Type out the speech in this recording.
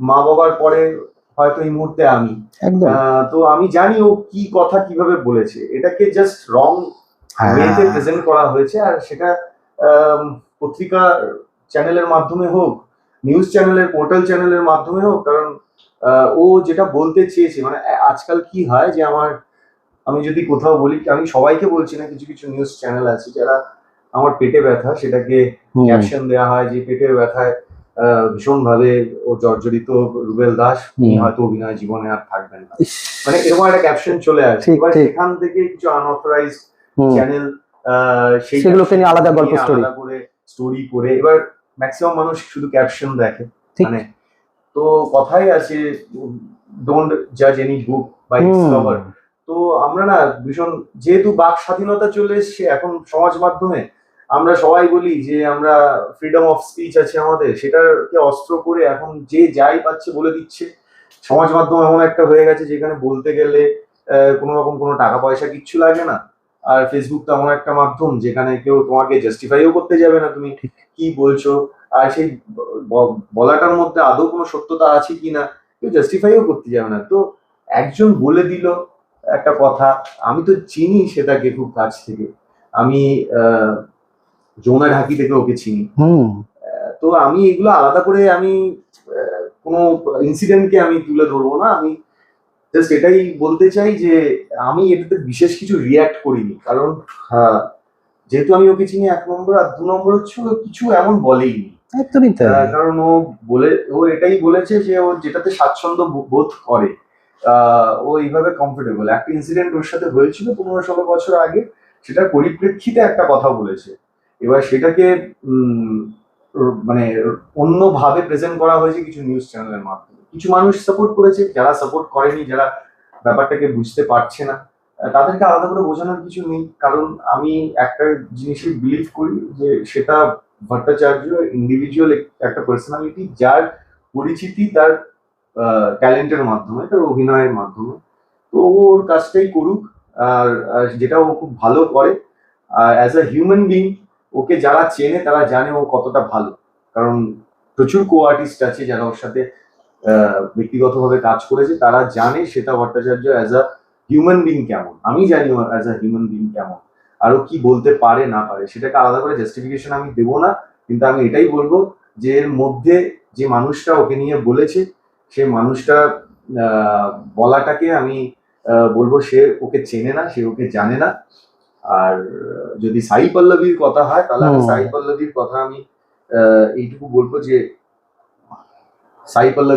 মা বাবার পরে হয়তো এই মুহূর্তে আমি। তো আমি জানি ও কি কথা কীভাবে বলেছে। এটাকে জাস্ট রং। ওয়েতে প্রেজেন্ট করা হয়েছে আর সেটা পত্রিকা চ্যানেলের মাধ্যমে হোক নিউজ চ্যানেলের পোর্টাল চ্যানেলের মাধ্যমে হোক কারণ ও যেটা বলতে চেয়েছে মানে আজকাল কি হয় যে আমার আমি যদি কোথাও বলি আমি সবাইকে বলছি না কিছু কিছু নিউজ চ্যানেল আছে যারা আমার পেটে ব্যথা সেটাকে ক্যাপশন দেওয়া হয় যে পেটের ব্যথায় ভীষণভাবে ও জর্জরিত রুবেল দাস উনি হয়তো অভিনয় জীবনে আর থাকবেন না। মানে এরকম একটা ক্যাপশন চলে আসে। এবার সেখান থেকে কিছু আনঅথরাইজ চ্যানেল সেগুলোকে নিয়ে আলাদা গল্প। আলাদা করে স্টোরি করে। এবার ম্যাক্সিমাম মানুষ শুধু ক্যাপশন দেখে মানে তো কথাই আছে ডোন্ট জাজ any book by its cover তো আমরা না ভীষণ যেহেতু বাক স্বাধীনতা চলে এসছে এখন সমাজ মাধ্যমে আমরা সবাই বলি যে আমরা ফ্রিডম অফ স্পিচ আছে আমাদের সেটাকে অস্ত্র করে এখন যে যাই পাচ্ছে বলে দিচ্ছে। সমাজ মাধ্যম এমন একটা হয়ে গেছে যেখানে বলতে গেলে কোনো রকম কোনো টাকা পয়সা কিচ্ছু লাগে না। আর ফেসবুক তো এমন একটা মাধ্যম যেখানে কেউ তোমাকে জাস্টিফাইও করতে যাবে না তুমি কি বলছো। আর সেই বলাটার মধ্যে আদৌ কোনো সত্যতা আছে কি না কেউ জাস্টিফাইও করতে যাবে না। তো একজন বলে দিল একটা কথা আমি তো চিনি সেটাকে খুব কাছ থেকে। আমি আহ, যমুনা ঢাকি থেকে ওকে চিনি। হুম, তো আমি এগুলো আলাদা করে আমি কোনো ইনসিডেন্টকে আমি তুলে ধরবো না। আমি জাস্ট এটাই বলতে চাই যে আমি এটাতে বিশেষ কিছু রিয়াক্ট করিনি। কারণ আহ, যেহেতু আমি ওকে চিনি এক নম্বর আর দু নম্বর হচ্ছে ও কিছু এমন বলেইনি। একদমই তাই। কারণ ও বলে ও এটাই বলেছে যে ও যেটাতে স্বাচ্ছন্দ্য বোধ করে ও এইভাবে কমফোর্টেবল একটা ইনসিডেন্ট ওর সাথে হয়েছিল পনেরো ষোলো বছর আগে সেটার পরিপ্রেক্ষিতে একটা কথা বলেছে। এবার সেটাকে মানে অন্যভাবে প্রেজেন্ট করা হয়েছে কিছু নিউজ চ্যানেলের মাধ্যমে। কিছু মানুষ সাপোর্ট করেছে, যারা সাপোর্ট করেনি, যারা ব্যাপারটাকে বুঝতে পারছে না তাদেরকে আলাদা করে বোঝানোর কিছু নেই। কারণ আমি একটা জিনিসই বিলিভ করি যে সেটা ভট্টাচার্য ইন্ডিভিজুয়াল একটা পার্সোনালিটি যার পরিচিতি তার ট্যালেন্টের মাধ্যমে, তার অভিনয়ের মাধ্যমে। তো ও ওর কাজটাই করুক, আর যেটা ও খুব ভালো করে, আর as a human being okay যারা চেনে, তারা জানে ও কতটা ভালো। কারণ প্রচুর কো আর্টিস্ট আছে যারা ওর সাথে ব্যক্তিগতভাবে কাজ করেছে। তারা জানে সেটা Bhattacharya as a human being কেমন। আমি জানি অ্যাজ আ হিউম্যান বিং কেমন। আর ও কি বলতে পারে, না পারে, সেটাকে আলাদা করে জাস্টিফিকেশন আমি দেবো না। কিন্তু আমি এটাই বলব যে এর মধ্যে যে মানুষটা ওকে নিয়ে বলেছে, সে মানুষটা বলাটাকে আমি বলব সে ওকে চেনে না, সে ওকে জানে না। আর যদি সাই পল্লবীর কথা হয় তাহলে আমি সাই পল্লবীর কথা আমি আহ, এইটুকু বলব যে সাই পল্লবী